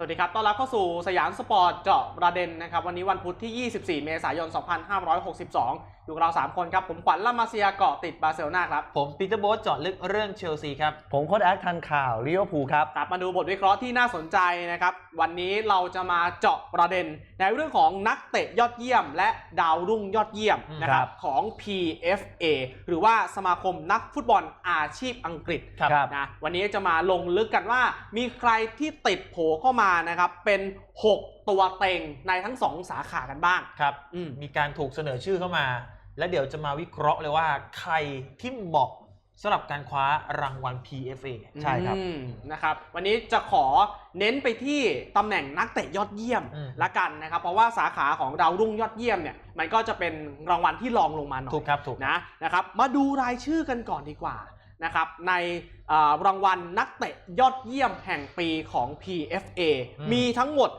สวัสดีครับ ต้อนรับเข้าสู่สยามสปอร์ตเจาะประเด็นนะครับ วันนี้วันพุธที่ 24 เมษายน 2562 อยู่กับเรา 3 คนครับ ผมขวัญล่ามาเซียเกาะติดบาร์เซโลนาครับ ผมปีเตอร์โบ๊ทเจาะลึกเรื่องเชลซีครับ ผมโค้ดแอคทันข่าวลิเวอร์พูลครับครับมาดูบทวิเคราะห์ที่น่าสนใจนะครับ วันนี้เราจะมาเจาะประเด็น ในเรื่องของนักเตะยอดเยี่ยม และดาวรุ่งยอดเยี่ยมนะครับครับของ PFA หรือว่าสมาคมนักฟุตบอลอาชีพอังกฤษครับครับนะวันนี้จะมาลงลึกกันว่า มีใครที่ติดโผเข้ามานะครับเป็น 6 ตัวเต็งในทั้ง 2 สาขากันบ้างครับอืมมีการถูกเสนอชื่อเข้ามา แล้วเดี๋ยวจะมาวิเคราะห์เลยว่าใครที่เหมาะสำหรับการคว้ารางวัล PFA ใช่ครับอืมนะครับ วันนี้จะขอเน้นไปที่ตำแหน่งนักเตะยอดเยี่ยมอืมละกันนะครับ เพราะว่าสาขาของดาวรุ่งยอดเยี่ยมเนี่ยมันก็จะเป็นรางวัลที่รองลงมาหน่อยถูกครับถูกนะนะครับ มาดูรายชื่อกันก่อนดีกว่านะครับในเอ่อรางวัลนักเตะยอดเยี่ยมแห่งปีของ PFA อืมมีทั้งหมด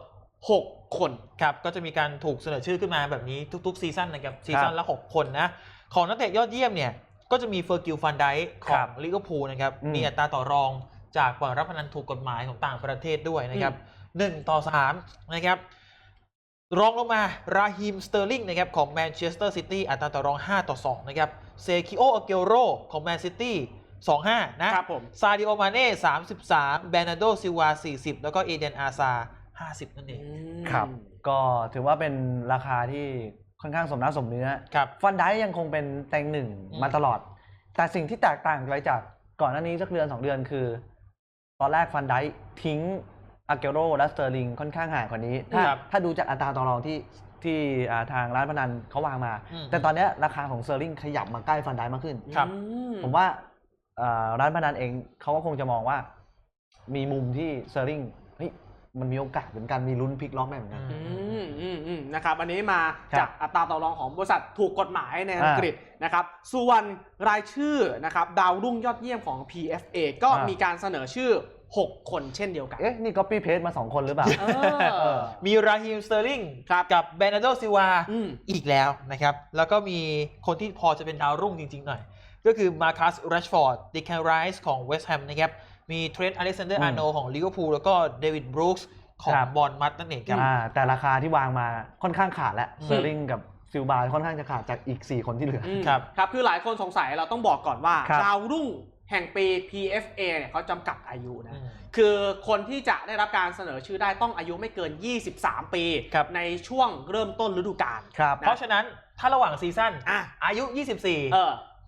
6 คนครับก็จะมีการถูกเสนอชื่อขึ้นมาแบบนี้ทุกๆซีซั่นนะครับซีซั่นละ 6 คนนะของนักเตะยอดเยี่ยมเนี่ยก็จะมีเฟอร์กิลฟันไดขคอรังบลิเวอร์พูลนะครับอืมมีอัตราต่อรองจากบ่อนรับพนันถูกกฎหมายของต่างประเทศด้วยนะครับหนึ่งต่อสามนะครับรองลงมาราฮิมสเตอร์ลิงนะครับของแมนเชสเตอร์ซิตี้อัตราต่อรอง 5 ต่อ 2 นะครับเซคิโออาเกโรของแมนซิตี้2-5 นะครับผมซาดิโอมาเน่33 แบรนาโดซิลวา 40 แล้วก็เอเดนอาซา 50 นั่นเองครับ ก็ถือว่าเป็นราคาที่ค่อนข้างสมน้ำสมเนื้อครับฟันไดยังคงเป็นแตงหนึ่งอืมมาตลอด แต่สิ่งที่แตกต่างไปจากก่อนหน้านี้สักเดือนสองเดือนคือ ตอนแรกฟันไดทิ้งอาเกโรและสเตอร์ลิงค่อนข้างห่างกว่านี้ ถ้าครับถ้าดูจากอัตราต่อรองที่ที่อ่าทางร้านพนันเขาวางมาอืมแต่ตอนเนี้ยราคาของสเตอร์ลิงขยับมาใกล้ฟันไดมากขึ้นครับอืผมว่าเอ่อร้านพนันเองเขาก็คงจะมองว่า มีมุมที่เซอร์ริงเฮ้ย มันมีโอกาสเหมือนกันมีลุ้นพลิกล็อกได้เหมือนกันอือืมอืมอืมนะครับ อันนี้มาครับจากอัตราต่อรองของบริษัทถูกกฎหมายในอังอ่ากฤษนะครับ ส่วนรายชื่อนะครับดาวรุ่งยอดเยี่ยมของ PFA ก็อ่ามี มีการเสนอชื่อ 6 คนเช่นเดียวกัน เอ๊ะ นี่ก็ปี้เพจมาสองคนหรือเปล่า เอเออ อ มีราฮิมสเตอร์ลิงครับ กับแบรนาโดซิลวาอืมอีกแล้วนะครับ แล้วก็มีคนที่พอจะเป็นดาวรุ่งจริงๆหน่อย ก็คือมาคัสแรชฟอร์ดดิแคนไรส์ของเวสต์แฮมนะครับ มีเทรนต์อเล็กซานเดอร์อืมอาร์โนของลิเวอร์พูลแล้วก็เดวิดบรูคส์ของครับบอลมัดนั่นเองครับอ่าแต่ราคาที่วางมาค่อนข้างขาดแล้วอืมเซอร์ริงกับซิลบาค่อนข้างจะขาดจากอีก 4 คนที่เหลือออืมครับครับคือหลายคนสงสัยเราต้องบอกก่อนว่าครับดาวรุ่งแห่งปี PFA เนี่ยเขาจำกัดอายุนะอืมคือคนที่จะได้รับการเสนอชื่อได้ต้องอายุไม่เกิน 23 ปีครับในช่วงเริ่มต้นฤดูกาลครับเพราะฉะนั้นถ้าระหว่างซีซั่นอะอายุเอ24อ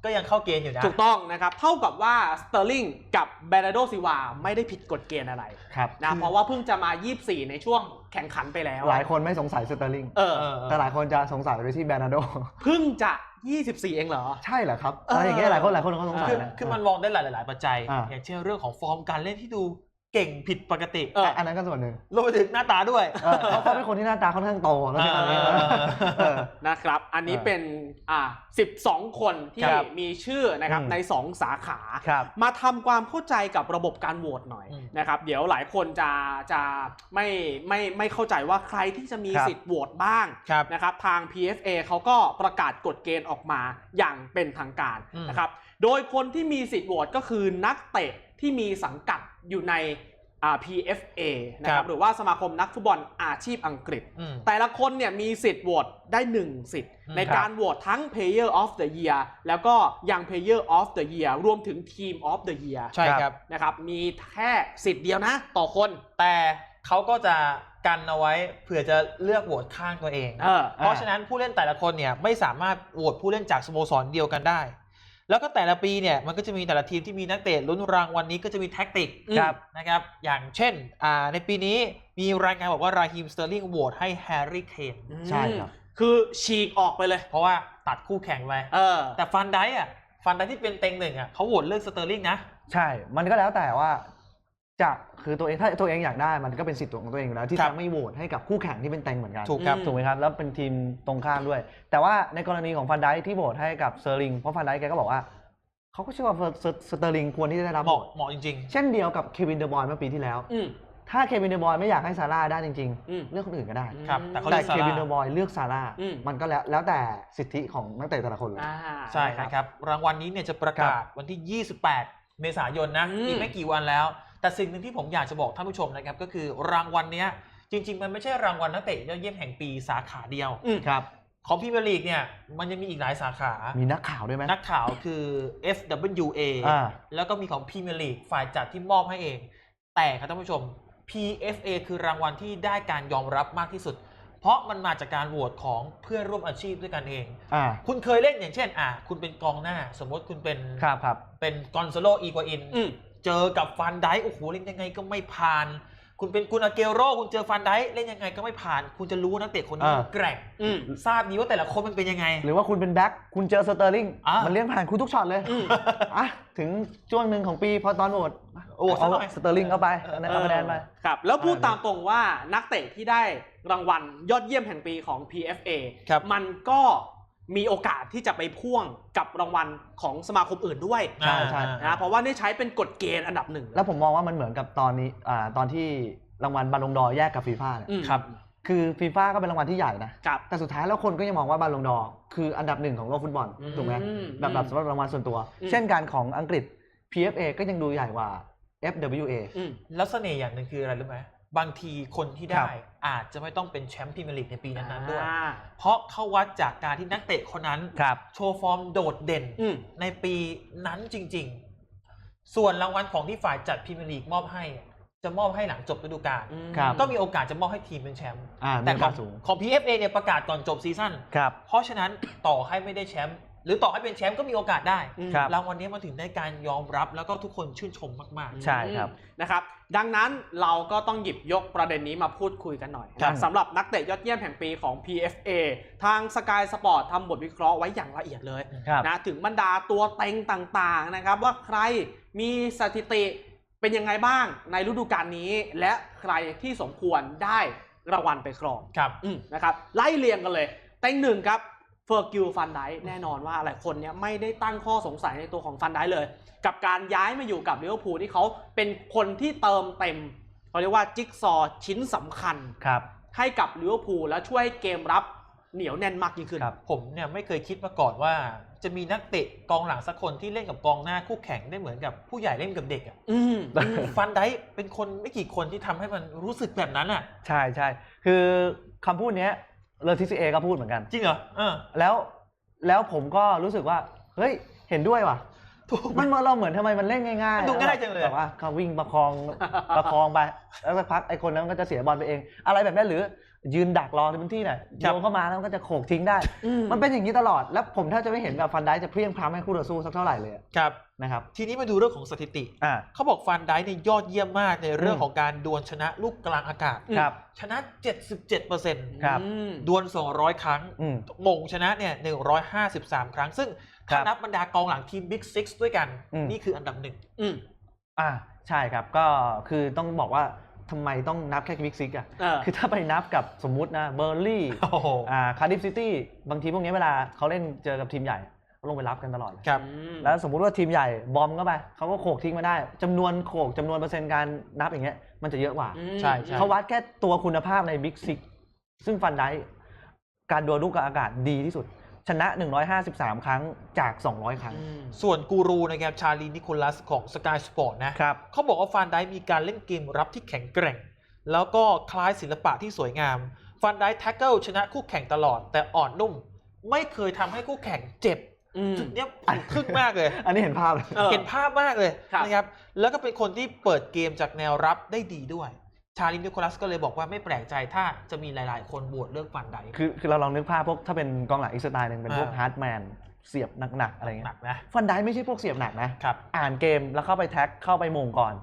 ก็ยังเข้าเกณฑ์อยู่นะ ถูกต้องนะครับเท่ากับว่าสเตอร์ลิงกับเบรนาโดซิวาไม่ได้ผิดกฎเกณฑ์อะไรครับนะเพราะว่าเพิ่งจะมา 24 ในช่วงแข่งขันไปแล้ว หลายคนไม่สงสัยสเตอร์ลิงเออเออแต่หลายคนจะสงสัยไปที่แบรนาโดเพิ่งจะ 24 เองเหรอ ใช่เหรอครับเออออะไรอย่างเงี้ยหลายคนหลายคนเขาสงสัยคือนะคือมันมองได้หลายหลายๆปัจจัยอ่าอย่างเช่นเรื่องของฟอร์มการเล่นที่ดู เก่งผิดปกติเอออันนั้นก็ส่วนหนึ่งรวมไปถึงหน้าตาด้วยเออเขาเขาเป็นคนที่หน้าตาค่อนข้างโตแล้วใช่ไหมเออเออนะครับ อันนี้เออเป็นอ่า12 คนที่ครับมีชื่อนะครับอืมใน 2 สาขา ครับมาทำความเข้าใจกับระบบการโหวตหน่อยอืมนะครับ เดี๋ยวหลายคนจะจะไม่ไม่ไม่เข้าใจว่าใครที่จะมีครับ สิทธิ์โหวตบ้างครับ นะครับ ทาง PFA เขาก็ประกาศกฎเกณฑ์ออกมาอย่างเป็นทางการอืม นะครับ โดยคนที่มีสิทธิ์โหวตก็คือนักเตะที่มีสังกัด อยู่ในอ่า PFA นะคครัรับบหรือว่าสมาคมนักฟุตบอลอาชีพอังกฤษอืมแต่ละคนเนี่ยมีสิทธิ์โหวตได้ 1 สิทธิ์อืมในการโหวตทั้ง Player of the Year แล้วก็ยัง Player of the Year รวมถึง Team of the Year ใช่ครับนะครับมีแค่สิทธิ์เดียวนะ ต่อคนแต่เขาก็จะกันเอาไว้เผื่อจะเลือกโหวตข้างตัวเองเออเพราะฉะนั้นผู้เล่นแต่ละคนเนี่ยไม่สามารถโหวตผู้เล่นจากสโมสรเดียวกันได้ แล้วก็แต่ละปีเนี่ยมันก็จะมีแต่ละทีมที่มีนักเตะลุ้นรางวัลนี้ก็จะมีแท็กติกครับนะครับอย่างเช่นอ่าในปีนี้มีรายงานบอกว่าราฮิมสเตอร์ลิงโหวตให้แฮร์รี่เคนใช่ครับคือฉีกออกไปเลย เพราะว่าตัดคู่แข่งไปเออแต่ฟันไดอะฟันไดที่เป็นเต็งหนึ่งอะเขาโหวตเลือกสเตอร์ลิงนะ ใช่ มันก็แล้วแต่ว่า จะคือตัวเองถ้าตัวเองอยากได้มันก็เป็นสิทธิ์ของตัวเองอยู่แล้วที่ครับจะไม่โหวตให้กับคู่แข่งที่เป็นแตงเหมือนกันถูกครับอืมถูกไหมครับแล้วเป็นทีมตรงข้ามด้วย แต่ว่าในกรณีของฟันไดที่โหวตให้กับเซอร์ลิงเพราะฟันไดแกก็บอกว่าเขาก็เชื่อว่าเซอร์สเตอร์ลิงควรที่จะได้รับเหโหวมาะตเหมาะจริงเช่นเดียวกับเควินเดอบอยเมื่อปีที่แล้วอืมถ้าเควินเดอบอยไม่อยากให้ซาร่าได้จริงอืมๆเลือกคนอื่นก็ได้ครับแต่เขาแต่ลือกซาเคร่าวินเดอบอยเลือกซาร่าอืมมันก็แล้วแล้วแต่สิทธิของนักเตะแต่ละคนเลยอ่าๆใช่นะครับรางวัลนี้เนี่ยจะประกาศวันที่ 28 เมษายนนะอืมอีกไม่กี่วันแล้ว แต่สิ่งหนึ่งที่ผมอยากจะบอกท่านผู้ชมนะครับก็คือรางวัลเนี้ยจริง ๆ มันไม่ใช่รางวัลนักเตะยอดเยี่ยมแห่งปีสาขาเดียว อืมครับ ของพรีเมียร์ลีกเนี่ยมันยังมีอีกหลายสาขา มีนักข่าวด้วยไหมนักข่าวคือ FWA อ่าแล้วก็มีของพรีเมียร์ลีกฝ่ายจัดที่มอบให้เอง แต่ครับท่านผู้ชม PFA คือรางวัลที่ได้การยอมรับมากที่สุด เพราะมันมาจากการโหวตของเพื่อนร่วมอาชีพด้วยกันเอง อ่าคุณเคยเล่นอย่างเช่น อะคุณเป็นกองหน้า สมมติคุณเป็นครับครับเป็นกอนโซโลอีกวาอิน อืม เจอกับฟันไดค์โอ้โหเล่นยังไงก็ไม่ผ่าน คุณเป็นกุนอาเกโรคุณเจอฟันไดค์เล่นยังไงก็ไม่ผ่าน คุณจะรู้ว่านักเตะคนนี้อ่า แกร่งอืม ทราบดีว่าแต่ละคนมันเป็นยังไง หรือว่าคุณเป็นแบ็คคุณเจอสเตอร์ลิงอ่ามัมันเลี้ยงผ่านคุณทุกช็อตเลยอืม อะถึงช่วงหนึ่งของปีพอตอนโหวตโอ้เอาซะหน่อยสเตอร์ลิงเข้าไปเออเอาคะแนนไป ครับ แล้วพูดอ่าตามตรงว่านักเตะที่ได้รางวัลยอดเยี่ยมแห่งปีของ PFA ครับ มันก็ มีโอกาสที่จะไปพ่วงกับรางวัลของสมาคมอื่นด้วยใช่ใช่ นะเพราะว่านี่ใช้เป็นกฎเกณฑ์อันดับหนึ่ง แล้วผมมองว่ามันเหมือนกับตอนนี้อ่าตอนที่รางวัลบอลลงดอร์แยกกับฟีฟ่าเนี่ยอืม ครับ คือฟีฟ่าก็เป็นรางวัลที่ใหญ่นะครับ แต่สุดท้ายแล้วคนก็ยังมองว่าบอลลงดอร์คืออันดับหนึ่งของโลกฟุตบอลอืมถูกไหมอืมแบบแบบสำหรับรางวัลส่วนตัว อืม เช่นการของอังกฤษ PFA ก็ยังดูใหญ่กว่า FWA อืม แล้วเสน่ห์อย่างหนึ่งคืออะไรรู้ไหม บางทีคนที่ครัได้บอาจจะไม่ต้องเป็นแชมป์พรีเมียร์ลีกในปีนั้นๆด้วยอ่าเพราะเขาวัดจากการที่นักเตะคนนั้นครับโชว์ฟอร์มโดดเด่นอืมในปีนั้นจริง ๆ ส่วนรางวัลของที่ฝ่ายจัดพรีเมียร์ลีกมอบให้จะมอบให้หลังจบฤดูกาลครับก็มีโอกาสจะมอบให้ทีมเป็นแชมป์อ่ามีแต่โอขกาอสงสูงของ PFA เนี่ยประกาศก่อนจบซีซั่นครับเพราะฉะนั้นต่อให้ไม่ได้แชมป์ หรือต่อให้เป็นแชมป์ก็มีโอกาสได้อืมครับ รางวัลนี้มันถึงได้การยอมรับแล้วก็ทุกคนชื่นชมมากใช่ครับนะครับ ดังนั้นเราก็ต้องหยิบยกประเด็นนี้มาพูดคุยกันหน่อยครับนะสำหรับนักเตะยอดเยี่ยมแห่งปีของ PFA ทาง Sky Sport ทำบทวิเคราะห์ไว้อย่างละเอียดเลยครับนะถึงบรรดาตัวเต็งต่างๆนะครับ ว่าใครมีสถิติเป็นยังไงบ้างในฤดูกาลนี้ และใครที่สมควรได้รางวัลไปครองๆครับอืมนะครับไล่เรียงกันเลย เต็งหนึ่งครับ เฟอร์กิลฟันไดแน่นอนว่าหลายคนเนี้ยไม่ได้ตั้งข้อสงสัยในตัวของฟันไดเลย กับการย้ายมาอยู่กับลิเวอร์พูลที่เขาเป็นคนที่เติมเต็มเขาเรียกว่าจิ๊กซอว์ชิ้นสำคัญครับให้กับลิเวอร์พูลและช่วยให้เกมรับเหนียวแน่นมากยิ่งขึ้นครับผมเนี่ยไม่เคยคิดมาก่อนว่า จะมีนักเตะกองหลังสักคนที่เล่นกับกองหน้าคู่แข่งได้เหมือนกับผู้ใหญ่เล่นกับเด็กอะอืมอืมฟันไดค์เป็นคนไม่กี่คนที่ทำให้มันรู้สึกแบบนั้นอะ ใช่ใช่คือคำพูดเนี้ย เลอทิซีเอก็พูดเหมือนกัน จริงเหรอเออแล้วแล้วผมก็รู้สึกว่า เฮ้ย เห็นด้วยว่ะ ถูก มันมาเราเหมือนทำไมมันเล่นง่ายมันดูง่ายจังเลย แบบว่าเขาวิ่งประคองประคองไป แล้วสักพักไอ้คนนั้นก็จะเสียบอลไปเอง อะไรแบบนั้นหรือ ยืนดักรอในพื้นที่น่ะครัโยบนเข้ามาแล้วมันก็จะโขกทิ้งได้อืมมันเป็นอย่างนี้ตลอด แล้วผมแทบจะไม่เห็นแบบฟันได้จะเพลียงพล้ำให้คู่ต่อสู้สักเท่าไหร่เลยอะครับนะครับทีนี้มาดูเรื่องของสถิติอ่าเขาบอกฟันไดค์เนี่ยยอดเยี่ยมมากในเรื่องอืมของการดวลชนะลูกกลางอากาศครับชนะ 77%ครับอืมดวล 200 ครั้งอืมมงชนะเนี่ย153 ครั้ง ซึ่งครัถ้าบนับบรรดากองหลังทีมบิ๊กซิกด้วยกันอืมนี่คืออันดับหนึ่งอืมอ่าใช่ครับก็คือต้องบอกว่า ทำไมต้องนับแค่บิ๊กซิกอะ เออ คือถ้าไปนับกับสมมุตินะเบอร์ลี่โอ้โหอ่าคาร์ดิฟซิตี้บางทีพวกนี้เวลาเขาเล่นเจอกับทีมใหญ่เขาลงไปรับกันตลอดเลยครับ อืมแล้วสมมุติว่าทีมใหญ่บอมเข้าไปเขาก็โขกทิ้งมาได้จำนวนโขกจำนวนเปอร์เซ็นต์การนับอย่างเงี้ยมันจะเยอะกว่า อืม ใช่ใช่ เขาวัดแค่ตัวคุณภาพในบิ๊กซิกซึ่งฟันได้การดวลลูกกับอากาศดีที่สุด ชนะ 153 ครั้งจาก 200 ครั้งอืมส่วนกูรูนะครับชาลีนิโคลัสของสกายสปอร์ตนะครับเขาบอกว่าฟานไดมีการเล่นเกมรับที่แข็งแกร่ง แล้วก็คล้ายศิลปะที่สวยงามฟานไดแท็กเกิลชนะคู่แข่งตลอด แต่อ่อนนุ่ม ไม่เคยทำให้คู่แข่งเจ็บอืมจุดเนี้ยผมทึ่งมากเลย อันนี้เห็นภาพเลยเออเห็นภาพมากเลยครับนะครับแล้วก็เป็นคนที่เปิดเกมจากแนวรับได้ดีด้วยชาลินนิโคลัสก็เลยบอกว่าไม่แปลกใจถ้าจะมีหลาย ๆ คนบวชเลือกฟันไดคือคือเราลองนึกภาพพวกถ้าเป็นกองหลังอีกสไตล์หนึ่งเป็นพวกอ่าฮาร์ดแมนเสียบหนัก ๆ อะไรเงี้หนัยกนะ ฟันได้ไม่ใช่พวกเสียบหนักนะครับ อ่านเกมแล้วเข้าไปแท็กเข้าไปมงก่อน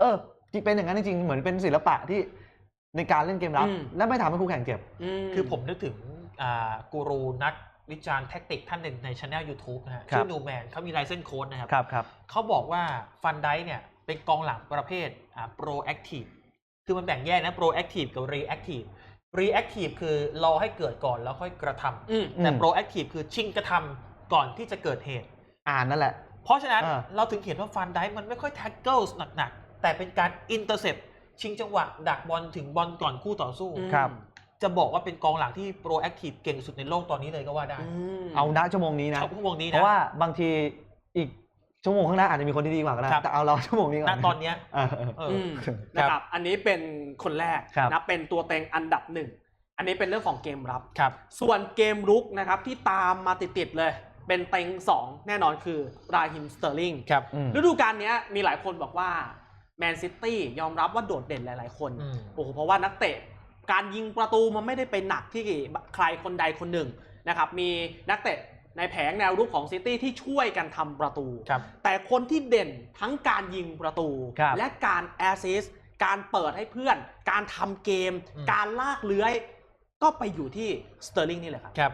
เออจริงเป็นอย่างนั้นจริงๆเหมือนเป็นศิลปะที่ในการเล่นเกมรับ อืม และไม่ทำให้คู่แข่งเจ็บมคือผมนึกถึงอ่ากูรูนักวิจารณ์แท็กติกท่านหนึ่งในช anel YouTube นะฮะครับ ชื่อนูแมนเขามีไลเซนโค้ดนะครับ ครับครับ เขาบอกว่าฟันไดเนี่ยเป็นกองหลังประเภทอ่า proactive คือมันแบ่งแยกนะ proactive กับ reactive reactive คือรอให้เกิดก่อนแล้วค่อยกระทำอืมแต่อืม proactive คือชิงกระทำก่อนที่จะเกิดเหตุ อ่านนั่นแหละ เพราะฉะนั้นอ่าเราถึงเห็นว่าฟันไดมันไม่ค่อย tackle หนักๆ แต่เป็นการ intercept ชิงจังหวะ ดักบอลถึงบอลก่อนคู่ต่อสู้อืมครับจะบอกว่าเป็นกองหลังที่ proactive เก่งสุดในโลกตอนนี้เลยก็ว่าได้อืมเอาณชั่วโมงนี้นะเขาพวกนี้เพนะราะว่าบางทีอีก ชั่วโมงข้างหน้าอาจจะมีคนที่ดีกว่าก็ได้ครับ แต่เอาเราชั่วโมงนี้ก่ณอนตอนเนี้ยเออ เออเอออืมคนะรับครับ อันนี้เป็นคนแรกครับ นะเป็นตัวเต็งอันดับหนึ่ง อันนี้เป็นเรื่องของเกมรับ ครับ ส่วนเกมรุกนะครับที่ตามมาติดๆเลย เป็นเต็ง2แน่นอนคือราฮิมสเตอร์ลิง ครับอืม ฤดูกาลเนี้ยมีหลายคนบอกว่าแมนซิตี้ยอมรับว่าโดดเด่นหลาย ๆ คน อืม โอ้โหเพราะว่านักเตะการยิงประตูมันไม่ได้ไปหนักที่ใครคนใดคนหนึ่งนะครับ มีนักเตะ ในแผงแนวรุกของซิตี้ที่ช่วยกันทำประตูครับแต่คนที่เด่นทั้งการยิงประตูครับและการแอสซิสต์การเปิดให้เพื่อน การทำเกมอืมการลากเลื้อย ก็ไปอยู่ที่สเตอร์ลิงนี่แหละครับ ครับ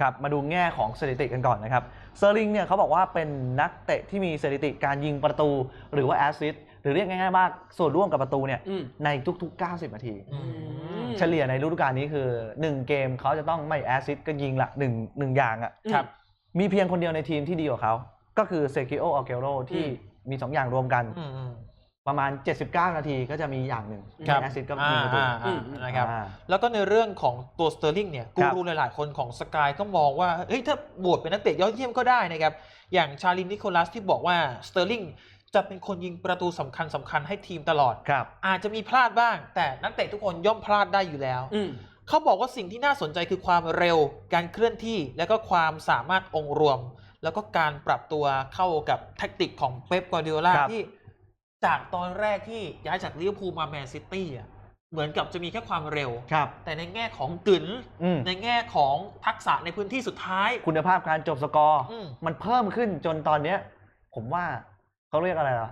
ครับมาดูแง่ของสถิติกันก่อนนะครับเซอร์ลิงเนี่ยเขาบอกว่าเป็นนักเตะที่มีสถิติการยิงประตูหรือว่าแอสซิสต์ห รือเรียกง่ายๆว่าส่วนร่วมกับประตูเนี่ยอืม ในทุกๆ 90 นาทีอืมเฉลี่ยในฤดูกาลนี้คือ 1 เกมเขาจะต้องไม่แอสซิสต์ก็ยิงละ1งอย่างอะอืมครับ มีเพียงคนเดียวในทีมที่ดีกว่าเขา ก็คือเซกิโออัลเกโรที่อืมมี 2 อย่างรวมกัน อืมอืมประมาณ 79 นาทีก็จะมีอย่างหนึ่งครับแอสซิสต์ก็อ่ายิงประตูอ่าอือ่ามนะครับ อ่า แล้วก็ในเรื่องของตัวสเตอร์ลิงเนี่ยกูครับรูหลายๆ คนของสกายก็มองว่าเฮ้ยถ้าบวชเป็นนักเตะยอดเยี่ยมก็ได้นะครับ อย่างชาลินนิโคลัสที่บอกว่าสเตอร์ลิง จะเป็นคนยิงประตูสำคัญสำคัญให้ทีมตลอดครับ อาจจะมีพลาดบ้าง แต่นักเตะทุกคนย่อมพลาดได้อยู่แล้วอืมเขาบอกว่าสิ่งที่น่าสนใจคือความเร็ว การเคลื่อนที่แล้วก็ความสามารถองค์รวม แล้วก็การปรับตัวเข้ากับแท็กติกของเป๊ปกวาร์ดิโอลาครับที่จากตอนแรกที่ย้ายจากลิเวอร์พูลมาแมนซิตี้อะเหมือนกับจะมีแค่ความเร็วครับแต่ในแง่ของกึ๋นอืมในแง่ของทักษะในพื้นที่สุดท้าย คุณภาพการจบสกอร์อืมมันเพิ่มขึ้นจนตอนเนี้ย ผมว่า เขาเรียกอะไรล่ะ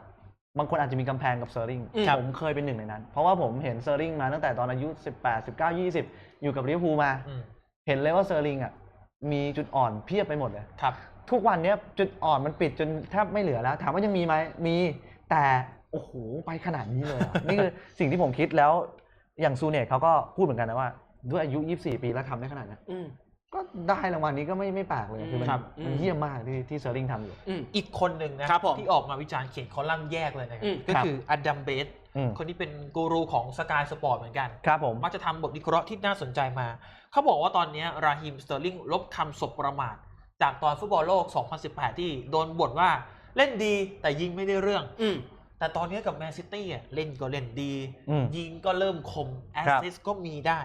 บางคนอาจจะมีกำแพงกับเซอร์ริงอืมผมเคยเป็นหนึ่งในนั้น เพราะว่าผมเห็นเซอร์ริงมาตั้งแต่ตอนอายุ 18 19 20 อยู่กับลิเวอร์พูลมา อืมเห็นเลยว่าเซอร์ริงอะมีจุดอ่อนเพียบไปหมดเลย ครับ ทุกวันเนี้ยจุดอ่อนมันปิดจนแทบไม่เหลือแล้ว ถามว่ายังมีไหมมีแต่ โอ้โห ไปขนาดนี้เลยเหรอนี่คือสิ่งที่ผมคิดแล้วอย่างซูเนตเขาก็พูดเหมือนกันนะว่า ด้วยอายุ 24 ปีแล้วทำได้ขนาดนั้นอืม ก็ได้รางวัลนี้ก็ไม่ไม่แปลกเลยคือมันครับมันอืม เยี่ยมมากที่ที่เซอร์ริงทำอยู่ อืม อีกคนหนึ่งนะครับผมที่ออกมาวิจารณ์เขียนคอลัมน์แยกเลยนะครัอืบมก็ครับคืออดัมเบสอืมคนที่เป็นกูรูของสกายสปอร์ตเหมือนกัน ครับผม มักจะทำบทวิเคราะห์ที่น่าสนใจมา เขาบอกว่าตอนนี้ราฮิมสเตอร์ลิงลบคำสบประมาท จากตอนฟุตบอลโลก 2018 ที่โดนบ่นว่าเล่นดีแต่ยิงไม่ได้เรื่อง อืม แต่ตอนนี้กับแมนซิตี้อะเล่นก็เล่นดี อืมยิงก็เริ่มคม แอสครับซิสก็มีได้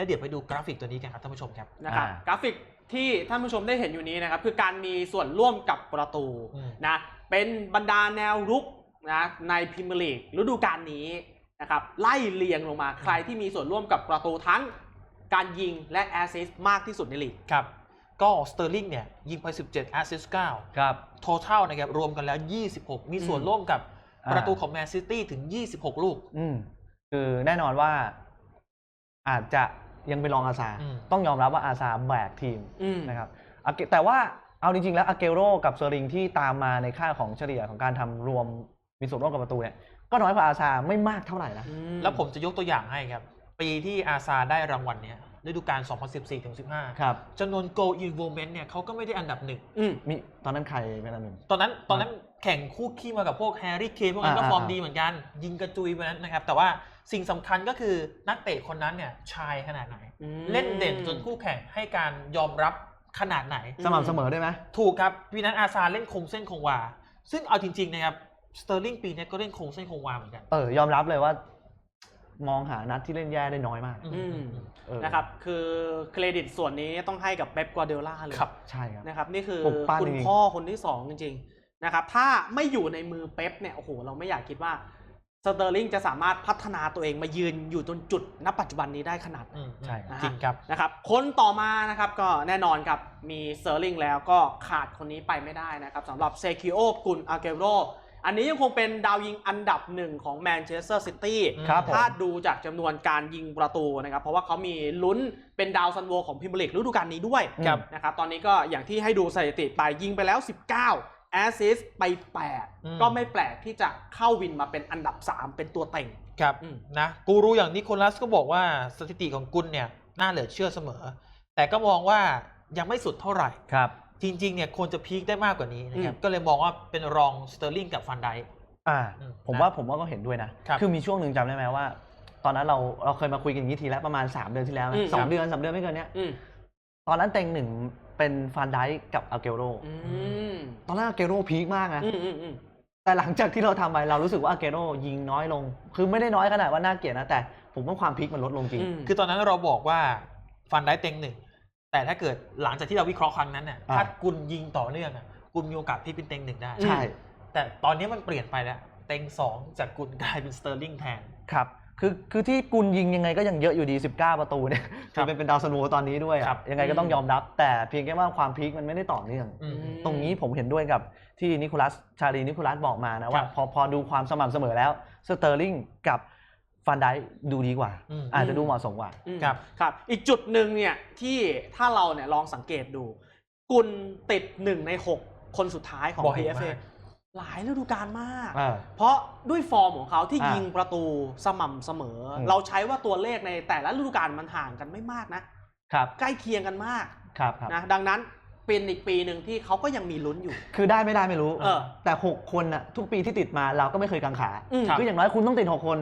แล้วเดี๋ยวไปดูกราฟิกตัวนี้กันครับท่านผู้ชมครับ นะครับอ่ากราฟิกที่ท่านผู้ชมได้เห็นอยู่นี้นะครับคือการมีส่วนร่วมกับประตูอืม นะเป็นบรรดาแนวรุกนะในพรีเมียร์ลีกฤดูกาลนี้นะครับไล่เรียงลงมาใครที่มีส่วนร่วมกับประตูทั้งการยิงและแอสซิสต์มากที่สุดในลีก ครับ ก็สเตอร์ลิงเนี่ยยิงไป 17แอสซิสต์9ครับท o ทัลนะครับรวมกันแล้ว 26 มีส่วนอืม ร่วมกับอ่า ประตูของแมนซิตี้ถึง 26 ลูก อืมคือแน่นอนว่าอาจจะ ยังเป็นรองอาซา อืม ต้องยอมรับว่าอาซาแบกทีมอืม นะครับอาเกแต่ว่าเอาจริงๆแล้วอาเกโรกับเซอร์ริงที่ตามมาในค่าของเฉลี่ยของการทำรวมมีส่วนร่วมกับประตูเนี่ยก็น้อยกว่าอาซาไม่มากเท่าไหร่นะอืแล้วผมจะยกตัวอย่างให้ครับ ปีที่อาซาได้รางวัลเนี้ยฤดูกาล 2014-15ครับ จำนวน goal involvement เนี่ยเขาก็ไม่ได้อันดับหนึ่ง อืม มีตอนนั้นใครเป็นอันหนึ่ง ตอนนั้นตอนนั้นแข่งคู่ขี้มากับพวกแฮร์รี่เคนพวกนั้นก็อ่าฟอร์มอ่า ดีเหมือนกัน ยิงกระจุยไปนั้นนะครับ แต่ว่า สิ่งสำคัญก็คือนักเตะคนนั้นเนี่ยชายขนาดไหนอืมเล่นเด่นจนคู่แข่งให้การยอมรับขนาดไหน สม่ำเสมอได้ไหมถูกครับปีนั้นอาซาเล่นคงเส้นคงวา ซึ่งเอาจริงๆนะครับสเตอร์ลิงปีนี้ก็เล่นคงเส้นคงวาเหมือนกันเออยอมรับเลยว่ามองหานัดที่เล่นแย่ได้น้อยมากอืมเออนะครับ คือเครดิตส่วนนี้ต้องให้กับเป๊ปกวาร์เดโอล่าเลยครับใช่ครับนะครับ นี่คือปลุกปั้นคุณจริงๆพ่อคนที่สองจริง ๆ นะครับ ถ้าไม่อยู่ในมือเป๊ปเนี่ยโอ้โหเราไม่อยากคิดว่า สเตอร์ลิงจะสามารถพัฒนาตัวเองมายืนอยู่จนจุดณปัจจุบันนี้ได้ขนาดไหนอืมใช่ครับจริงครับนะครับคนต่อมานะครับก็แน่นอนครับมีเซอร์ลิงแล้วก็ขาดคนนี้ไปไม่ได้นะครับสำหรับเซคิโอกุนอาเกโรอันนี้ยังคงเป็นดาวยิงอันดับหนึ่งของแมนเชสเตอร์ซิตี้ครับผมถ้าดูจากจำนวนการยิงประตูนะครับ เพราะว่าเขามีลุ้นเป็นดาวซันโวของพรีเมียร์ลีกฤดูกาลนี้ด้วยครับนะครับ ตอนนี้ก็อย่างที่ให้ดูสถิติไปยิงไปแล้ว 19 แอสซิสไปอืม8ก็ไม่แปลกที่จะเข้าวินมาเป็นอันดับ 3 เป็นตัวเต็งครับอืมนะกูรู้อย่างนิโคลัสก็บอกว่าสถิติของกุลเนี่ยน่าเหลือเชื่อเสมอ แต่ก็มองว่ายังไม่สุดเท่าไหร่ครับ จริงๆเนี่ยควรจะพีคได้มากกว่านี้นะครับอืมก็เลยมองว่าเป็นรองสเตอร์ลิงกับฟันไดค์อ่าอืมผมนะว่าผมว่าก็เห็นด้วยนะครับอมีช่วงหนึ่งจำได้ไหมว่า ตอนนั้นเราเราเคยมาคุยกันอย่างนี้ทีแล้วประมาณ 3 เดือนที่แล้วนะอืมสอครังบเดือนสามเดือนไม่เกินเนี้ยอืมตอนนั้นเต็งหนึ่ง เป็นฟันไดกับอาเกโรอืมตอนแรกอาเกโรพีคมากนะอืมอืมอืมแต่หลังจากที่เราทำไปเรารู้สึกว่าอาเกโรยิงน้อยลง คือไม่ได้น้อยขนาดว่าน่าเกลียดนะแต่ผมว่าความพีคมันลดลงจริงอืมคือตอนนั้นเราบอกว่าฟันได้เต็งหนึ่ง แต่ถ้าเกิดหลังจากที่เราวิเคราะห์ครั้งนั้นน่ะอ่าถ้ากุลยิงต่อเนื่องอะกุลมีโอกาสที่เป็นเต็งหนึ่งได้ ใช่ แต่ตอนนี้มันเปลี่ยนไปแล้ว เต็งสองจากกุลกลายเป็นสเตอร์ลิงแทน ครับ คือคือที่กุลยิงยังไงก็ยังเยอะอยู่ดี 19 ประตูเนี่ยครัคืบอเป็นเป็นดาวซันโวตอนนี้ด้วยอะครับยังไงก็ต้องยอมรับ แต่เพียงแค่ว่าความพีคมันไม่ได้ต่อเนื่องอืมตรงนี้ผมเห็นด้วยกับที่นิโคลัสชาลีนิโคลัสบอกมานะว่าครับพอพอดูความสม่ำเสมอแล้วสเตอร์ลิงกับฟันไดดูดีกว่าอืมอาจจะดูเหมาะสมกว่าอืมครับครับอีกจุดหนึ่งเนี่ยที่ถ้าเราเนี่ยลองสังเกตดู กุลติดหนึ่งในหกคนสุดท้ายของบ่อย PFA มาก หลายฤดูกาลมากอ่าเพราะด้วยฟอร์มของเขาที่อ่ายิยิงประตูสม่ำเสมออมเราใช้ว่าตัวเลขในแต่ละฤดูกาลมันห่างกันไม่มากนะครับใกล้เคียงกันมากครับครับนะดังนั้นเป็นอีกปีหนึ่งที่เขาก็ยังมีลุ้นอยู่ คือได้ไม่ได้ไม่รู้เออแต่ 6 คนน่ะทุกปีที่ติดมาเราก็ไม่เคยกังขาอืมคืออย่างน้อยคุณต้องติด 6 คน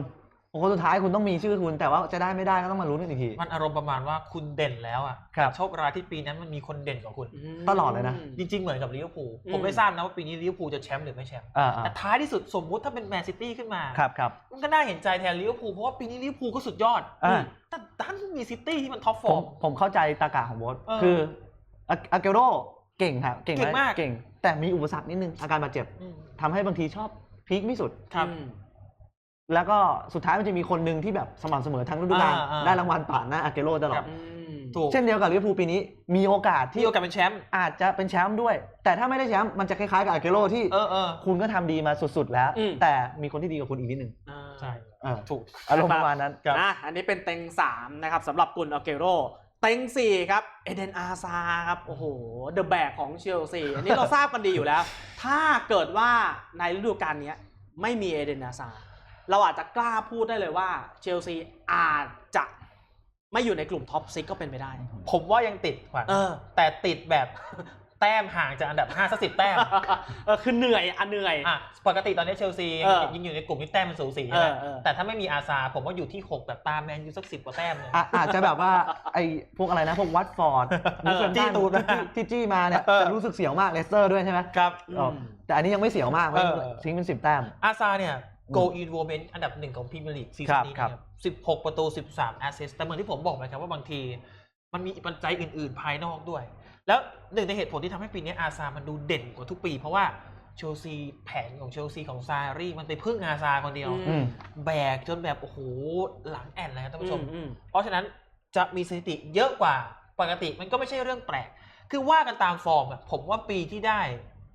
หกคนสุดท้ายคุณต้องมีชื่อคุณ แต่ว่าจะได้ไม่ได้ก็ต้องมาลุ้นกันอีกที มันอารมณ์ประมาณว่าคุณเด่นแล้วอะครับ แต่โชคร้ายที่ปีนั้นมันมีคนเด่นกว่าคุณมตลอดเลยนะ จริง ๆ เหมือนกับลิเวอร์พูลอืมผมไม่ทราบนะว่าปีนี้ลิเวอร์พูลจะแชมป์หรือไม่แชมป์อ่าแต่ท้ายที่สุดสมมุติถ้าเป็นแมนซิตี้ขึ้นมา ครับครับ มันก็น่าเห็นใจแทนลิเวอร์พูลเพราะว่าปีนี้ลิเวอร์พูลก็สุดยอดอ่า แต่ดันมีซิตี้ที่มันท็อปฟผอมร์มผมเข้าใจตากาของโบสเออคืออาอาเกโรเก่งครับเก่งไหเก่งมาก เก่ง แต่มีอุปสรรคนิดนึงอาการบาดเจ็บอืมทำให้บางทีชอบพีคไม่สุด ครับ อืม แล้วก็สุดท้ายมันจะมีคนหนึ่งที่แบบสม่ำเสมอทั้งฤดูกาลอ่าอ่า ได้รางวัลป่านหน้าอาเกโรตลอครัดบอืมถูกเช่นเดียวกับลิเวอร์พูลปีนี้ มีโอกาสที่ที่โอกาสเป็นแชมป์อาจจะเป็นแชมป์ด้วย แต่ถ้าไม่ได้แชมป์มันจะคล้ายๆกับอาเกโรที่เออเออ คุณก็ทำดีมาสุดๆแล้ว อืม แต่มีคนที่ดีกว่าคุณอีกนิดนึงอ่าใช่ เออถูก อารมณ์ประมาณนั้นครับนะ อันนี้เป็นเต็งสามนะครับสำหรับกุนอเกโร เต็งสี่ครับ เอเดนอาซาครับ โอ้โห เดอะแบกของเชลซี อันนี้เรา ทราบกันดีอยู่แล้ว ถ้าเกิดว่าในฤดูกาลเนี้ยไม่มีเอเดนอาซา เราอาจจะกล้าพูดได้เลยว่าเชลซีอาจจะไม่อยู่ในกลุ่มท็อปซิกก็เป็นไปได้ ผมว่ายังติดขวัญเออ แต่ติดแบบแต้มห่างจากอันดับ5สักสิบแต้มเออคือเหนื่อยอะเหนื่อยอะปกติตอนนี้เชลซีเออยังอยู่ในกลุ่มที่แต้มมันสูสีเออนะเออ แต่ถ้าไม่มีอาซาผมว่าอยู่ที่ 6 แบบตามแมนยูสักสิบกว่าแต้มเลยอะอาจจะแบบว่าไอ้พวกอะไรนะ พวกวัตฟอร์ดเออจี้ตูดมาที่จี้มาเนี่ยเออจะรู้สึกเสียวมากเลสเตอร์ด้วยใช่ไหมครับอ๋อแต่อันนี้ยังไม่เสียวมากเออ ทิ้งเป็นสิบแต้มอาซาเนี่ยอืม โกอินโวเมนอันดับหนึ่งของพรีเมียร์ลีกซีครัซั่นบนี้ครับนะครับ16ประตู13แอสซิสต์แต่เหมือนที่ผมบอกไปครับว่าบางทีมันมีปัจจัยอื่น ๆ ภายนอกด้วย แล้วหนึ่งในเหตุผลที่ทำให้ปีนี้อาซา มันดูเด่นกว่าทุกปี เพราะว่าเชลซีแผนของเชลซีของซารีมันไปพึ่งอาซาคนเดียวอือืมแบกจนแบบโอ้โหหลังแอนเลยครับท่านผู้ชมอืมเพราะฉะนั้นจะมีสถิติเยอะกว่าปกติมันก็ไม่ใช่เรื่องแปลก คือว่ากันตามฟอร์มอะผมว่าปีที่ได้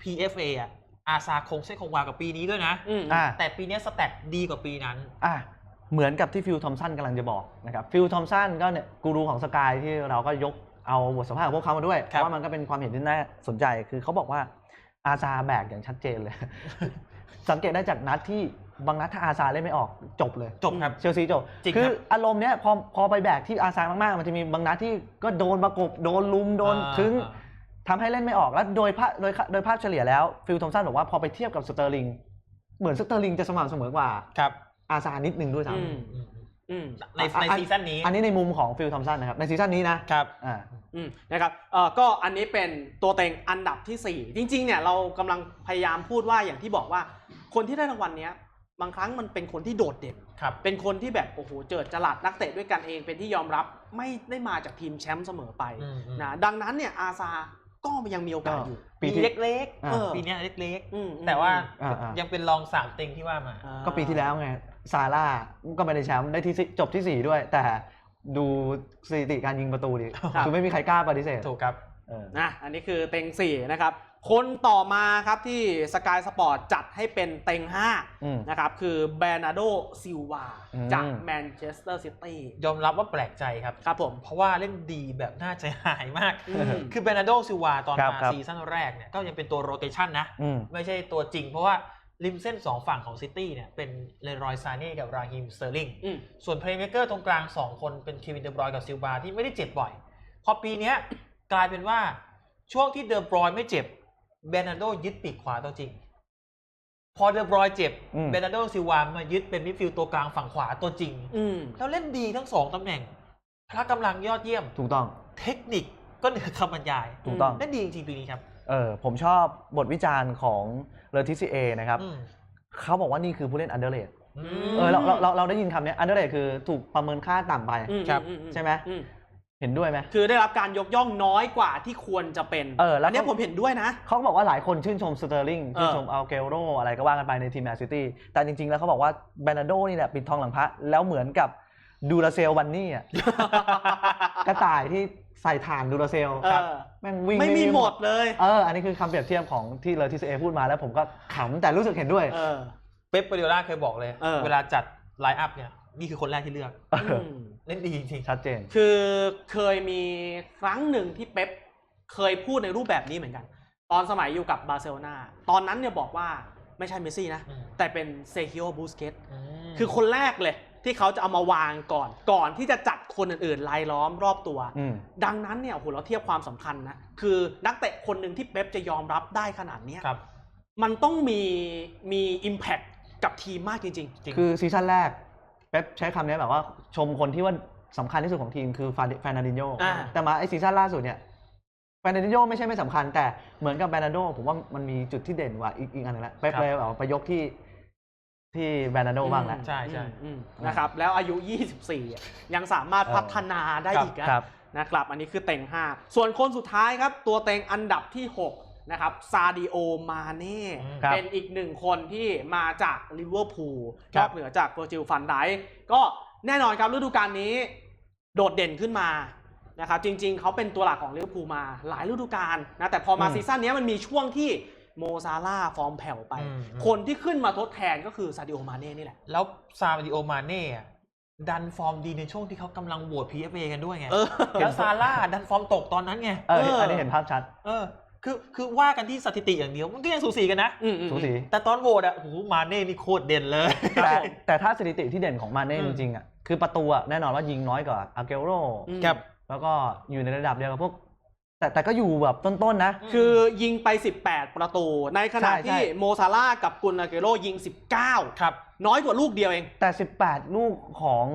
PFA อะ อาซาคงเส้นคงวากับปีนี้ด้วยนะอืมอะแต่ปีนี้สแตทดีกว่าปีนั้น อะเหมือนกับที่ฟิลทอมสันกำลังจะบอกนะครับฟิลทอมสันก็เนี่ยกูรูของสกายที่เราก็ยกเอาบทสัมภาษณ์ของพวกเขามาด้วยเพครับ ราะว่ามันก็เป็นความเห็นที่น่าสนใจคือเขาบอกว่าอาซาแบกอย่างชัดเจนเลย สังเกตได้จากนัดที่บางนัดถ้าอาซาเล่นไม่ออกจบเลย จบครับ เชลซีจบ จริงคืคอรับอารมณ์เนี้ยพอพอไปแบกที่อาซามากๆ มันจะมีบางนัดที่ก็โดนประกบ โดนลุม โดนอ่าถึง อ่า ทำให้เล่นไม่ออกแล้วโดยภาพโดยโดยภาพเฉลี่ยแล้วฟิลทอมสันบอกว่าพอไปเทียบกับสเตอร์ลิงเหมือนสเตอร์ลิงจะสม่ำเสมอกว่าครับอาซานิดนึงด้วยซ้อืมอืมอืมในในซีซั่นนี้ำอันนี้ในมุมของฟิลทอมสันนะครับในซีซั่นนี้นะครับอ่าอืมนะครับเอ่อก็อันนี้เป็นตัวเต็งอันดับที่ 4 จริงๆเนี่ยเรากำลังพยายามพูดว่าอย่างที่บอกว่า คนที่ได้รางวัลเนี้ยบางครั้งมันเป็นคนที่โดดเด่นครับเป็นคนที่แบบโอ้โหเจิดจรัสนักเตะด้วยกันเองเป็นที่ยอมรับไม่ได้มาจากทีมแชมป์เสมอไปอืมอืมนะดังนั้นเนี่ยอาซา ก็ยังมีโอกาสอยู่ปีปีที่ เล็กอ่าเออๆปีเนี้ยเล็กอืมๆแต่ว่าอ่าอ่ายัยังเป็นรองสามเต็งที่ว่ามาอ่าก็ปีที่แล้วไงซาร่าก็ไม่ได้แชมป์ได้ที่สี่จบที่ 4 ด้วย แต่ดูสถิติการยิงประตูดิครับ คือไม่มีใครกล้าปฏิเสธถูกครับ เออ นะอันนี้คือเต็ง4นะครับ คนต่อมาครับที่สกายสปอร์ตจัดให้เป็นเต็ง5อืมนะครับคือเบรนาโดซิลวาอืมจากแมนเชสเตอร์ซิตี้ยอมรับว่าแปลกใจครับครับผมเพราะว่าเล่นดีแบบน่าใจหายมากอืมคือเบรนาโดซิลวาตอนครับมาครับซีซั่นแรกเนี่ยก็ยังเป็นตัวโรเตชันนะอืมไม่ใช่ตัวจริงเพราะว่าริมเส้น 2 ฝั่งของซิตี้เนี่ยเป็นเลรอยซาเน่กับราฮิมสเตอร์ลิงอืมส่วนเพลย์เม k เกอร์ตรงกลาง 2 คนเป็นเควินเดบรอยกับซิลบาที่ไม่ได้เจ็บบ่อย พอปีเนี้ยกลายเป็นว่าช่วงที่เดบรอยไม่เจ็บ เบรนาโดยึดปีกขวาตัวจริง พอเดบรอยเจ็บอืม เบรนาโดซิลวามายึดเป็นมิดฟิลด์ตัวกลางฝั่งขวาตัวจริง อืม แล้วเล่นดีทั้งสองตำแหน่ง พละกำลังยอดเยี่ยม ถูกต้อง เทคนิคก็เหนือคำบรรยายถูกต้องนั่นดีจริงๆปีนี้ครับเออผมชอบบทวิจารณ์ของเลอทิซีเอนะครับ อืมเขาบอกว่านี่คือผู้เล่นอันเดอร์เลดอืมมเออเราเราเราเราได้ยินคำเนี้อันเดอร์เลดคือถูกประเมินค่าต่ำไป อืมครับ อือืใช่ไหม อื เห็นด้วยไหม คือได้รับการยกย่องน้อยกว่าที่ควรจะเป็นเออแล้วนเนี้ยก็ผมเห็นด้วยนะ เขาก็บอกว่าหลายคนชื่นชมสเตอร์ลิงเออ ชื่นชมอัลเกโรอะไรก็ว่ากันไปในทีมแมนซิตี้แต่จริงๆแล้วเขาบอกว่าแบรนาโดนี่แหละปิดทองหลังพระแล้วเหมือนกับดูราเซลวันนี่อะกระต่ายที่ใส่ถ่านดูราเซลเออแม่งวิ่งไม่มีหมดเลยเอออันนี้คือคำเปรียบเทียบของที่เลอทิซีเอพูดมาแล้วผมก็ขำแต่รู้สึกเห็นด้วย เออ เป๊ปเปอร์ดิโอล่าเคยบอกเลย เออ เวลาจัดไลน์อัพเนี่ย นี่คือคนแรกที่เลือกเอออืมเล่นดีจริงชัดเจน คือเคยมีครั้งหนึ่งที่เป๊ปเคยพูดในรูปแบบนี้เหมือนกัน ตอนสมัยอยู่กับบาร์เซโลนาตอนนั้นเนี่ยบอกว่าไม่ใช่เมสซี่นะอืมแต่เป็นเซคิโอบูสเกตๆคือคนแรกเลยที่เขาจะเอามาวางก่อน ก่อนที่จะจัดคนอื่นๆรายล้อมรอบตัวอืมดังนั้นเนี่ยโอ้โหเราเทียบความสำคัญนะ คือนักเตะคนหนึ่งที่เป๊ปจะยอมรับได้ขนาดเนี้ยครับมันต้องมีมีอิมแพ t กับทีมมากจริงจริงคือซีซั่นแรกเป๊ปใช้คำนี้แบบว่าชมคนที่ว่าสำคัญที่สุดของทีมคือฟาแฟนาดินโยอ่า แต่มาไอซีซั่นล่าสุดเนี่ยแฟนาดินโยไม่ใช่ไม่สำคัญ แต่เหมือนกับแบรนาโดผมว่ามันมีจุดที่เด่นกว่าอีกอีกอันหนึงแล้วเป๊ปครับ เลยเอาไปยกที่ที่แบรนาโดๆบ้างแล้ว ใช่ใช่ อืมอืมนะครับ แล้วอายุ 24อะยังสามารถเออ พัฒนาได้ครับอีกนะครับนะครับ อันนี้คือเต็ง 5 ส่วนคนสุดท้ายครับ ตัวเต็งอันดับที่6 นะครับซาดิโอมาเน่อืมครับเป็นอีกหนึ่งคนที่มาจากลิเวอร์พูลคนรัอบกเหนือจากเวอร์จิลฟันไดก็แน่นอนครับฤดูกาลนี้ โดดเด่นขึ้นมานะครับจริง ๆ เขาเป็นตัวหลักของลิเวอร์พูลมาหลายฤดูกาลนะแต่พอมาอืมซีซั่นนี้มันมีช่วงที่โมซาร่าห์ฟอร์มแผ่วไปอืมอืมคนที่ขึ้นมาทดแทนก็คือซาดิโอมาเน่นี่แหละ แล้วซาดิโอมาเน่อะดันฟอร์มดีในช่วงที่เขากำลังโหวต PFA กันด้วยไงเออแล้วซาร่าดันฟอร์มตกตอนนั้นไงเออเอออัอันนี้เห็นภาพชัด เออ คือคือว่ากันที่สถิติอย่างเดียวมันก็ยังสูสีกันนะอืมอืมสูสีแต่ตอนโหวตอะโอ้โหมาเน่นี่โคตรเด่นเลยแต่แต่ถ้าสถิติที่เด่นของมาเน่อืจมริงๆอะคือประตูอะแน่นอนว่ายิงน้อยกว่าอาเกโรอืมครับแล้วก็อยู่ในระดับเดียวกับพวกแต่แต่ก็อยู่แบบต้นๆนะ คือยิงไป 18 ประตู ในขณะใช่ใช่ที่โมซาร่าห์กับกุนอาเกโรยิง 19 ครับ น้อยกว่าลูกเดียวเอง แต่ 18 ลูกของ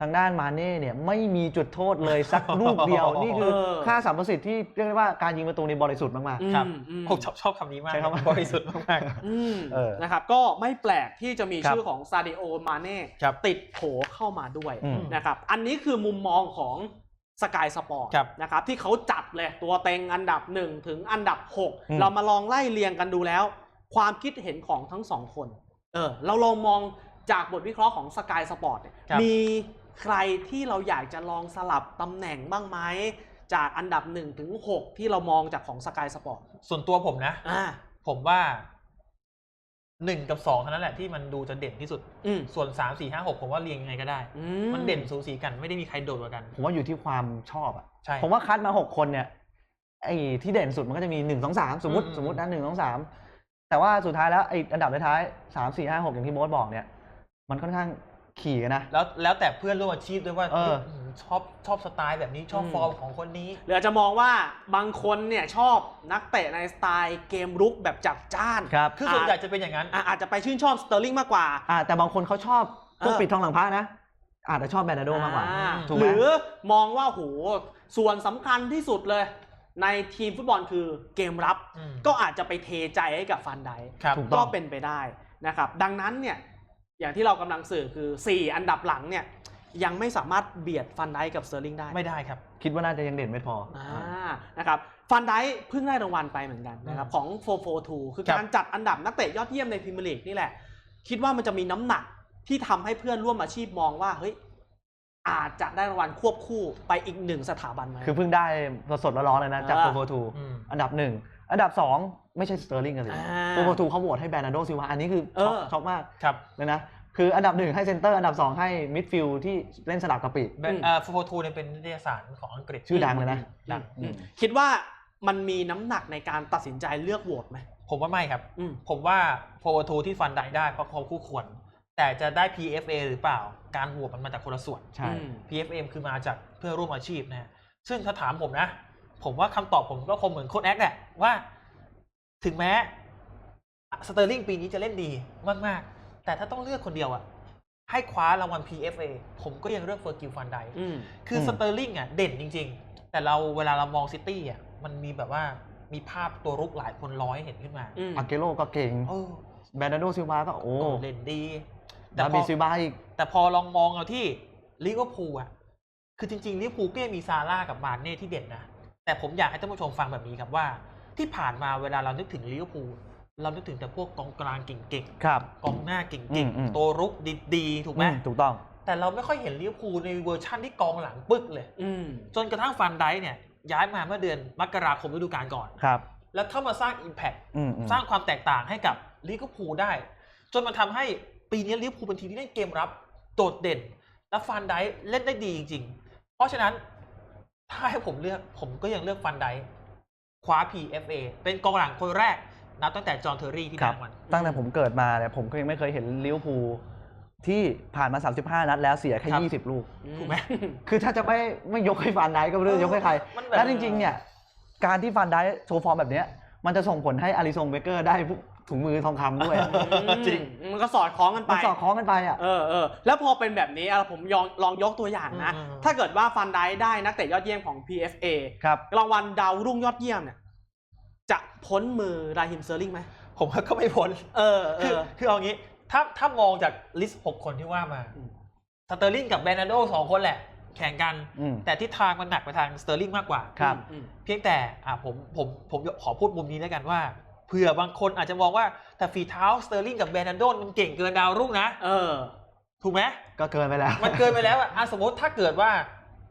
ทางด้านมาเน่เนี่ยไม่มีจุดโทษเลยสักลูกเดียว นี่คือเออค่าสัมประสิทธิ์ที่เรียกได้ว่าการยิงประตูในบริสุทธิ์มากครับอืมอืมผมชอบชอบคำนี้มากใช้คำว่าบริสุทธิ์มากอืมเออนะครับก็ไม่แปลกที่จะมีครับชื่อของซาดิโอมาเน่ครับติดโผเข้ามาด้วยอืมนะครับอันนี้คือมุมมองของสกายสปอร์ตครับนะครับที่เขาจัดเลยตัวเต็งอันดับ 1 ถึงอันดับอืม6เรามาลองไล่เรียงกันดูแล้ว ความคิดเห็นของทั้งสองคนเออเราลองมองจากบทวิเคราะห์ของสกายสปอร์ตครับมี ใครที่เราอยากจะลองสลับตำแหน่งบ้างไหมจากอันดับ1ถึง6ที่เรามองจากของสกายสปอร์ตๆส่วนตัวผมนะอ่าผมว่าหนึ่งกับสองเท่านั้นแหละที่มันดูจะเด่นที่สุดอืมส่วนสามสี่ห้าหกผมว่าเรียงยังไงก็ได้อืมันเด่นสูสีกันไม่ได้มีใครโดดกว่ากันๆผมว่าอยู่ที่ความชอบอะใช่ผมว่าคัดมา6คนเนี่ยไอ้ที่เด่นสุดมันก็จะมี1 2 3สมมติอืมสมมตินะหนึ่งสองสามแต่ว่าสุดท้ายแล้วไอ้อันดับท้ายๆสามสี่ห้าหกอย่างที่โบ๊ทบอกเนี่ย มันค่อนข้าง ขี่กันนะ แล้วแล้วแต่เพื่อนร่วมอาชีพด้วยว่าเออเฮ้ยชอบชอบสไตล์แบบนี้ชอบอืม ฟอร์มของคนนี้ หรืออาจจะมองว่าบางคนเนี่ยชอบนักเตะในสไตล์เกมรุกแบบจัดจ้านครับ คือส่วนใหญ่จะเป็นอย่างนั้น อะอาจจะไปชื่นชอบสเตอร์ลิงมากกว่า อ่าแต่บางคนเขาชอบพวกเออ ปิดทองหลังพระนะ อาจจะชอบแบรนาโดมากกว่า อ่ถูกไหม หรือมองว่าโหส่วนสำคัญที่สุดเลย ในทีมฟุตบอลคือเกมรับ อืมก็อาจจะไปเทใจให้กับฟันได ครับ ถูกต้ก็อง เป็นไปได้นะครับ ดังนั้นเนี่ย อย่างที่เรากำลังสื่อคือ 4 อันดับหลังเนี่ยยังไม่สามารถเบียดฟันไดกับสเตอร์ลิงได้ไม่ได้ครับ คิดว่าน่าจะยังเด่นไม่พอออ่านะครับฟันไดเพิ่งได้รางวัลไปเหมือนกันนะครับอืมของ 442 คือครับการจัดอันดับนักเตะยอดเยี่ยมในพรีเมียร์ลีกนี่แหละ คิดว่ามันจะมีน้ำหนักที่ทำให้เพื่อนร่วมอาชีพมองว่าเฮ้ยอาจจะได้รางวัลควบคู่ไปอีกหนึ่งสถาบันไหมคือเพิ่งได้สดๆร้อนๆเลยนะจากอ่าโฟโฟทูอืมอันดับหนึ่งอันดับสอง ไม่ใช่สเตอร์ลิงกันสิอ่าโฟโฟทูเขาโหวตให้แบรนาโดซิลวาอันนี้คือช็อกเออ ช็อกมากครับเลยนะคืออันดับหนึ่งให้เซนเตอร์อันดับสองให้มิดฟิลด์ที่เล่นสลับกับปีก แบบอืมเอ่อโฟโทูเนี่ยเป็นนิตยสารของอังกฤษชื่อดังเลยนะอืมอืมคิดว่ามันมีน้ำหนักในการตัดสินใจเลือกโหวตไหมผมว่าไม่ครับ อืม ผมว่าโฟโทูที่ฟันได้ได้เพราะเขาคู่ควร แต่จะได้ PFA หรือเปล่า การโหวตมันมาจากคนละส่วน ใช่ อืม PFM คือมาจากเพื่อนร่วมอาชีพนะฮะซึ่งถ้าถามผมนะ ผมว่าคำตอบผมก็คงเหมือนโค้ดแอคแหละว่า ถึงแม้สเตอร์ลิงปีนี้จะเล่นดีมากๆ แต่ถ้าต้องเลือกคนเดียวอะให้คว้ารางวัล PFA ผมก็ยังเลือกเฟอร์กิลฟันไดอืมคือมสเตอร์ลิงอะเด่นจริงแต่เราเวลาเรามองซิตี้อะมันมีแบบว่ามีภาพตัวรุกหลายคนร้อยเห็นขึ้นมาอืมอาเกโรก็เก่งเออแบรนโดซิลวาก็โอ้โอ้เล่นดี แต่ดาพบิอซิลวาอีก แต่พอลองมองเอาที่ลิเวอร์พูลอะคือจริงๆลิเวอร์พูลก็ยังมีซาร่ากับมาร์เน่ที่เด่นนะ แต่ผมอยากให้ท่านผู้ชมฟังแบบนี้ครับว่า ที่ผ่านมาเวลาเรานึกถึงลิเวอร์พูลเรานึกถึงแต่พวกกองกลางเก่งครับ ๆกองหน้าเก่อืงมอืม ๆตัวรุกดีๆถูกไหมอืมถูกต้อง แต่เราไม่ค่อยเห็นลิเวอร์พูลในเวอร์ชั่นที่กองหลังปึ๊กเลย อืม จนกระทั่งฟันไดค์เนี่ย ย้ายมาเมื่อเดือนมกราคมฤดูกาลก่อน ครับ แล้วเข้ามาสร้าง Impact อืมอืมสร้างความแตกต่างให้กับลิเวอร์พูลได้ จนมันทำให้ปีนี้ลิเวอร์พูลเป็นทีมที่เล่นเกมรับโดดเด่น และฟันไดค์เล่นได้ดีจริง ๆ เพราะฉะนั้นถ้าให้ผมเลือกผมก็ยังเลือกฟันไดค์ คว้า PFA เป็นกองหลังคนแรก นับตั้งแต่จอห์นเทอร์รี่ที่ครัได้บรางวัลตั้งแต่ผมเกิดมาเนี่ยผมก็ยังไม่เคยเห็นลิเวอร์พูลที่ผ่านมา 35 นัดแล้วเสียแค่ครับ20 ลูก ถูกไหม คือถ้าจะไม่ไม่ยกให้ฟานไดก็ไม่รู้จะยกให้ใครมันแบบและจริงๆ เนี่ย การที่ฟานไดโชว์ฟอร์มแบบเนี้ย มันจะส่งผลให้อาริซงเบเกอร์ได้พวก ถุงมือทองคำด้วยจริง มันก็สอดคล้องกันไป มันสอดคล้องกันไปอะ เออเออแล้วพอเป็นแบบนี้อะผมยองลองยกตัวอย่างนะ อืมอืม ถ้าเกิดว่าฟันไดได้นักเตะยอดเยี่ยมของ PFA ครับ รางวัลดาวรุ่งยอดเยี่ยมเนี่ย จะพ้นมือราฮิมเซอร์ลิงไหมผมว่าก็ไม่พ้นเออเอคืออ คือเอางี้ ถ้าถ้ามองจากลิสต์หกคนที่ว่ามาอืม สเตอร์ลิงกับแบรนาโดสองคนแหละ แข่งกัน อืม แต่ทิศทางมันหนักไปทางสเตอร์ลิงมากกว่า ครับ อืม เพียงแต่อ่าผมผมผมขอพูดมุมนี้แล้วกันว่า เผื่อบางคนอาจจะมองว่าแต่ฝีเท้าสเตอร์ลิงกับแบรนาโดมันเก่งเกินดาวรุ่งนะ เออ ถูกไหมก็เกินไปแล้ว มันเกินไปแล้วอะอะสมมติถ้าเกิดว่า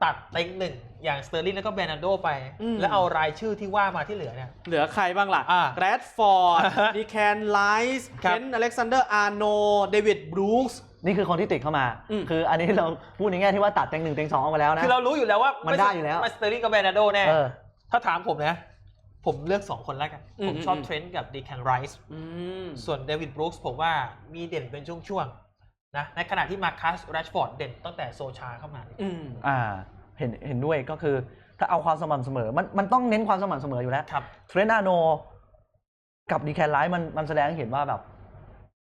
ตัดเต็งหนึ่งอย่างสเตอร์ลิงแล้วก็แบรนาโดไป อืม แล้วเอารายชื่อที่ว่ามาที่เหลือเนี่ย เหลือใครบ้างล่ะ อ่าแรดฟอร์ดอ่าฮะดีแคนไลส์เคนครับอเล็กซานเดอร์อาร์โน เดวิดบรูซนี่คือคนที่ติดเข้ามา อืม คืออันนี้เราพูดในแง่ที่ว่าตัดเต็งหนึ่งเต็งสองออกมาแล้วนะ คือเรารู้อยู่แล้วว่ามันได้อยู่แล้วไม่สเตอร์ลิงกับแบรนาโดแน่ เออ ถ้าถามผมนะ ผมเลือก 2 คนแล้วกันอืมผมชอบอืมเทรนต์กับดีแคนไรส์อืมส่วนเดวิดบรูคส์ผมว่ามีเด่นเป็นช่วงๆนะในขณะที่มาคัสแรชฟอร์ดเด่นตั้งแต่โซชาเข้ามาเนี่ยอืมอ่าเห็นเห็นด้วยก็คือถ้าเอาความสม่ำเสมอ มันมันต้องเน้นความสม่ำเสมออยู่แล้วครับเทรนอาโนกับดีแคนไลท์มันมันแสดงให้เห็นว่าแบบ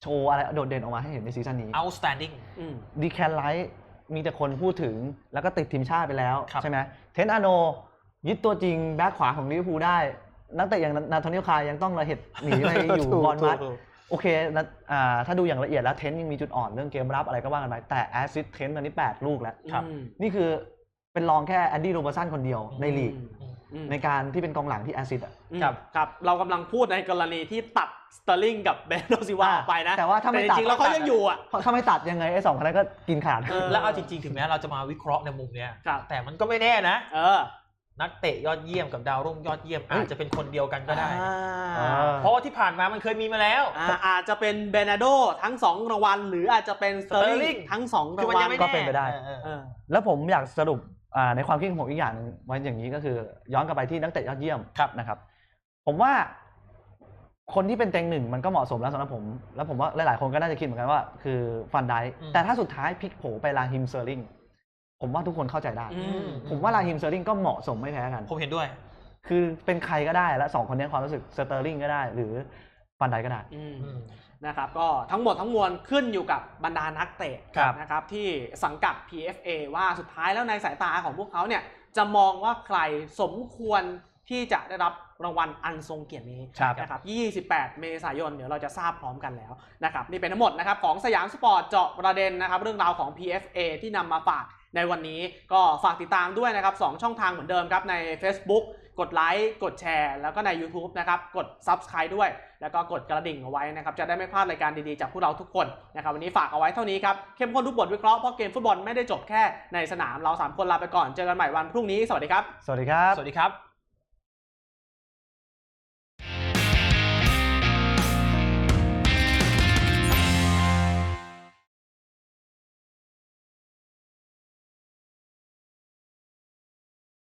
โชว์อะไรโดดเด่นออกมาให้เห็นในซีซั่นนี้ outstanding อืมดีแคนไลท์มีแต่คนพูดถึงแล้วก็ติดทีมชาติไปแล้วครับใช่ไหมเทนอาโนยึดตัวจริงแบ็คขวาของลิเวอร์พูลได้ นักเตะอย่างนาธานิลคายยังต้องระเหตุหนีไปอยู่ถูกบอลมัดถูกโอเคนะอ่าถ้าดูอย่างละเอียดแล้วเทนยังมีจุดอ่อนเรื่องเกมรับอะไรก็ว่ากันไปแต่แอสซิสเทนตอนนี้ 8 ลูกแล้วครับอืมนี่คือเป็นรองแค่แอนดี้โรเบอร์สันคนเดียวในลีกอืมอืมในการที่เป็นกองหลังที่แอสซิสต์อะอืมครับครับ เรากำลังพูดในกรณีที่ตัดสเตอร์ลิงกับเบนโดซิวาออกไปนะ แต่ว่าถ้าไม่จตัดริงๆแล้วเขายังอยู่อะเพราะถ้าไม่ตัดยังไงไอ้สองคนนั้นก็กินขาดเออแล้วเอาจริงๆ ถึงแม้เราจะมาวิเคราะห์ในมุมเนี้ยครับแต่มันก็ไม่แน่นะเออ นักเตะยอดเยี่ยมกับดาวรุ่งยอดเยี่ยมเฮ้ยอาจจะเป็นคนเดียวกันก็ได้อ่าอ่าเพราะว่าที่ผ่านมามันเคยมีมาแล้วอ่าอาจจะเป็นเบนาโดทั้งสองรางวัลหรืออาจจะเป็นสเตอร์ลิง Sterling ทั้งสองคืราองมันวัยัลงไม่ก็แน่เป็นไปได้เออเอเอออแล้วผมอยากสรุปอ่าในความคิดของผมอีกอย่างหนึงไว้อย่างนี้ก็คือ ย้อนกลับไปที่นักเตะยอดเยี่ยมครับนะครับ ผมว่าคนที่เป็นเต็งหนึ่งมันก็เหมาะสมแล้วสำหรับผม แล้วผมว่าหลายๆคนก็น่าจะคิดเหมือนกันว่า คือฟันไดค์อืมแต่ถ้าสุดท้ายพลิกโผไปลาฮิมเซอร์ลิง ผมว่าทุกคนเข้าใจได้อืมผมว่าลาฮิมเซอร์ลิงก็เหมาะสมไม่แพ้กัน ผมเห็นด้วย คือเป็นใครก็ได้และสองคนนี้ความรู้สึกสเตอร์ลิงก็ได้ หรือฟันไดค์ก็ได้อืมอืมนะครับก็ทั้งหมดทั้งมวลขึ้นอยู่กับบรรดานักเตะครับนะครับที่สังกัด PFA ว่าสุดท้ายแล้วในสายตาของพวกเขาเนี่ยจะมองว่าใครสมควรที่จะได้รับรางวัลอันทรงเกียรตินี้ครับนะครับ 28 เมษายน เดี๋ยวเราจะทราบพร้อมกันแล้วนะครับนี่เป็นทั้งหมดนะครับของสยามสปอร์ตเจาะประเด็นนะครับเรื่องราวของ PFA ที่นำมาฝาก ในวันนี้ก็ฝากติดตามด้วยนะครับ2ช่องทางเหมือนเดิมครับใน Facebook กดไลค์กดแชร์ แล้วก็ใน YouTube นะครับกด Subscribe ด้วย แล้วก็กดกระดิ่งเอาไว้นะครับจะได้ไม่พลาดรายการดีๆ จากพวกเราทุกคนนะครับวันนี้ฝากเอาไว้เท่านี้ครับเข้มข้นทุกบทวิเคราะห์เพราะเกมฟุตบอลไม่ได้จบแค่ในสนามเราสามคนลาไปก่อนเจอกันใหม่วันพรุ่งนี้สวัสดีครับ สวัสดีครับ สวัสดีครับ